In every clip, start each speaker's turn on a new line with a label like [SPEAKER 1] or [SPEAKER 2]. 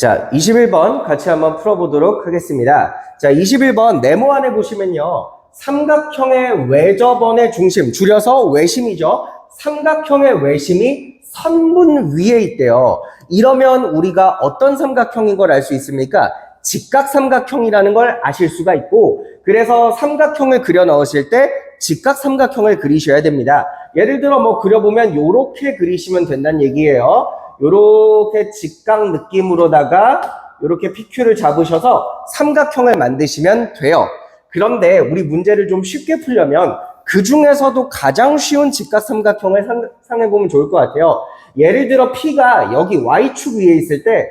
[SPEAKER 1] 자, 21번 같이 한번 풀어보도록 하겠습니다. 자, 21번 네모 안에 보시면요. 삼각형의 외접원의 중심, 줄여서 외심이죠. 삼각형의 외심이 선분 위에 있대요. 이러면 우리가 어떤 삼각형인 걸 알 수 있습니까? 직각삼각형이라는 걸 아실 수가 있고, 그래서 삼각형을 그려 넣으실 때 직각삼각형을 그리셔야 됩니다. 예를 들어 뭐 그려보면 요렇게 그리시면 된다는 얘기예요. 요렇게 직각 느낌으로다가 요렇게 PQ를 잡으셔서 삼각형을 만드시면 돼요. 그런데 우리 문제를 좀 쉽게 풀려면 그 중에서도 가장 쉬운 직각 삼각형을 상- 상해 보면 좋을 것 같아요. 예를 들어 P가 여기 Y축 위에 있을 때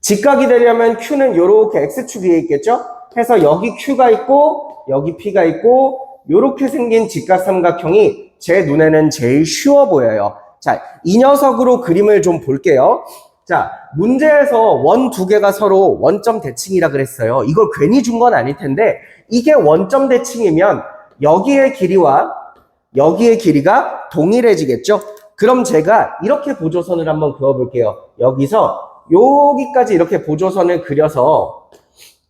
[SPEAKER 1] 직각이 되려면 Q는 요렇게 X축 위에 있겠죠? 해서 여기 Q가 있고 여기 P가 있고 요렇게 생긴 직각 삼각형이 제 눈에는 제일 쉬워 보여요. 자, 이 녀석으로 그림을 좀 볼게요. 자, 문제에서 원 두 개가 서로 원점 대칭이라 그랬어요. 이걸 괜히 준 건 아닐 텐데 이게 원점 대칭이면 여기의 길이와 여기의 길이가 동일해지겠죠? 그럼 제가 이렇게 보조선을 한번 그어볼게요. 여기서 여기까지 이렇게 보조선을 그려서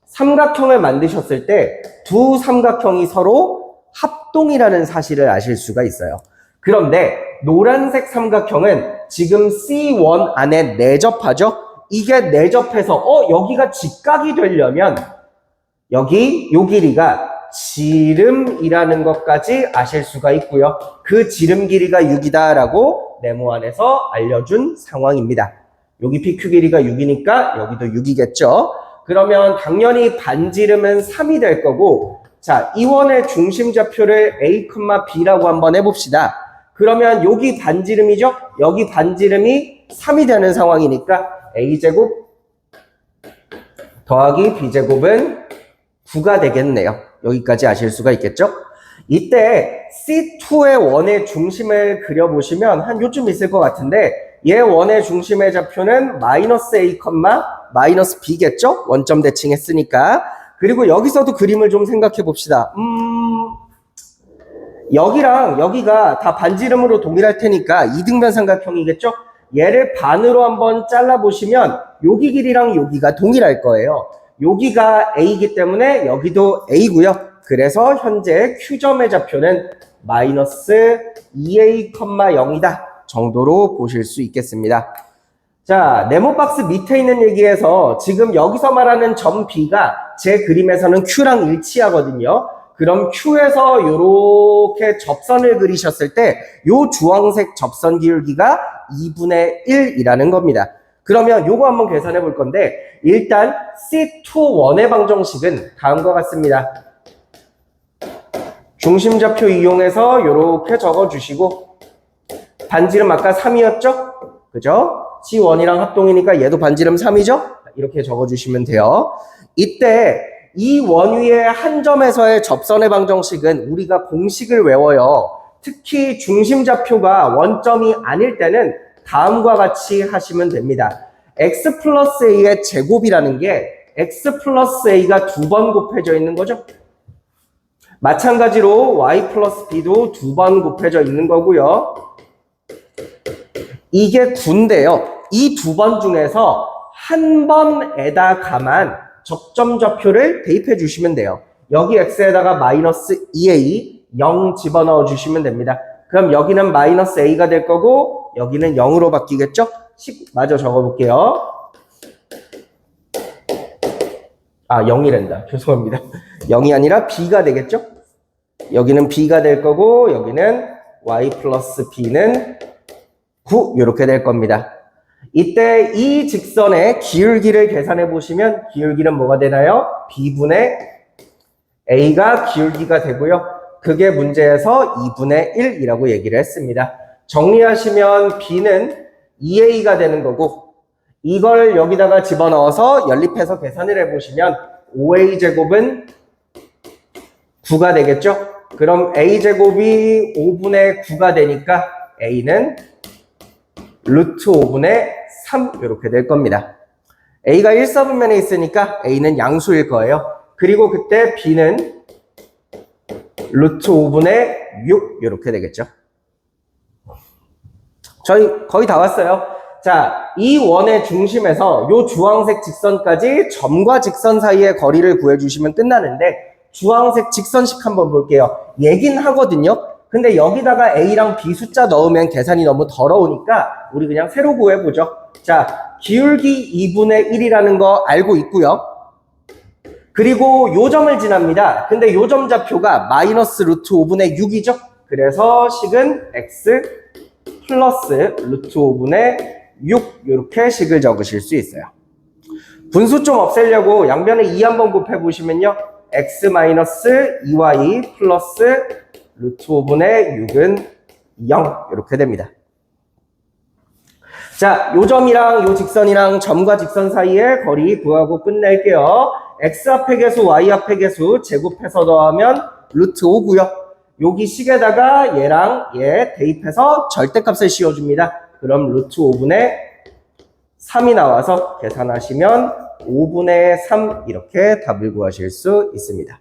[SPEAKER 1] 삼각형을 만드셨을 때 두 삼각형이 서로 합동이라는 사실을 아실 수가 있어요. 그런데 노란색 삼각형은 지금 C1 안에 내접하죠? 이게 내접해서 어 여기가 직각이 되려면 여기 요 길이가 지름이라는 것까지 아실 수가 있고요. 그 지름 길이가 6이다라고 네모 안에서 알려준 상황입니다. 여기 PQ 길이가 6이니까 여기도 6이겠죠. 그러면 당연히 반지름은 3이 될 거고 자, 이 원의 중심 좌표를 A, B라고 한번 해봅시다. 그러면 여기 반지름이죠? 여기 반지름이 3이 되는 상황이니까 A제곱 더하기 B제곱은 9가 되겠네요. 여기까지 아실 수가 있겠죠? 이때 C2의 원의 중심을 그려보시면 한 요쯤 있을 것 같은데 얘 원의 중심의 좌표는 마이너스 A, 마이너스 B겠죠? 원점 대칭했으니까. 그리고 여기서도 그림을 좀 생각해 봅시다. 음, 여기랑 여기가 다 반지름으로 동일할 테니까 이등변 삼각형이겠죠? 얘를 반으로 한번 잘라보시면 여기 길이랑 여기가 동일할 거예요. 여기가 A이기 때문에 여기도 A고요. 그래서 현재 Q점의 좌표는 마이너스 2A,0이다 정도로 보실 수 있겠습니다. 자, 네모박스 밑에 있는 얘기에서 지금 여기서 말하는 점 B가 제 그림에서는 Q랑 일치하거든요. 그럼 Q에서 이렇게 접선을 그리셨을 때요 주황색 접선 기울기가 2분의 1이라는 겁니다. 그러면 요거 한번 계산해 볼 건데 일단 C2 원의 방정식은 다음과 같습니다. 중심좌표 이용해서 이렇게 적어주시고 반지름 아까 3이었죠? 그죠? C1이랑 합동이니까 얘도 반지름 3이죠? 이렇게 적어주시면 돼요. 이때 이 원 위의 한 점에서의 접선의 방정식은 우리가 공식을 외워요. 특히 중심좌표가 원점이 아닐 때는 다음과 같이 하시면 됩니다. x 플러스 a의 제곱이라는 게 x 플러스 a가 두 번 곱해져 있는 거죠. 마찬가지로 y 플러스 b도 두 번 곱해져 있는 거고요. 이게 9인데요. 이 두 번 중에서 한 번에다가만 적점 좌표를 대입해 주시면 돼요. 여기 x에다가 마이너스 2a 0 집어넣어 주시면 됩니다. 그럼 여기는 마이너스 a가 될 거고 여기는 0으로 바뀌겠죠? 10 마저 적어볼게요. 아 0이란다. 죄송합니다. 0이 아니라 b가 되겠죠? 여기는 b가 될 거고 여기는 y 플러스 b는 9 이렇게 될 겁니다. 이때 이 직선의 기울기를 계산해 보시면 기울기는 뭐가 되나요? b분의 a가 기울기가 되고요. 그게 문제에서 2분의 1이라고 얘기를 했습니다. 정리하시면 b는 2a가 되는 거고 이걸 여기다가 집어넣어서 연립해서 계산을 해보시면 5a 제곱은 9가 되겠죠? 그럼 a 제곱이 5분의 9가 되니까 a는 루트 5분의 3 이렇게 될 겁니다. a가 1사분면에 있으니까 a는 양수일 거예요. 그리고 그때 b는 루트 5분의 6 이렇게 되겠죠. 저희 거의 다 왔어요. 자, 이 원의 중심에서 요 주황색 직선까지 점과 직선 사이의 거리를 구해주시면 끝나는데 주황색 직선식 한번 볼게요. 얘긴 하거든요. 근데 여기다가 A랑 B 숫자 넣으면 계산이 너무 더러우니까 우리 그냥 새로 구해보죠. 자, 기울기 2분의 1이라는 거 알고 있고요. 그리고 요점을 지납니다. 근데 요점 좌표가 마이너스 루트 5분의 6이죠. 그래서 식은 x 플러스 루트 5분의 6 이렇게 식을 적으실 수 있어요. 분수 좀 없애려고 양변에 2 한번 곱해 보시면요. x 마이너스 2y 플러스 루트 5분의 6은 0 이렇게 됩니다. 자, 요 점이랑 요 직선이랑 점과 직선 사이의 거리 구하고 끝낼게요. x 앞의 개수, y 앞의 개수 제곱해서 더하면 루트 5고요. 여기 식에다가 얘랑 얘 대입해서 절대값을 씌워줍니다. 그럼 루트 5분의 3이 나와서 계산하시면 5분의 3 이렇게 답을 구하실 수 있습니다.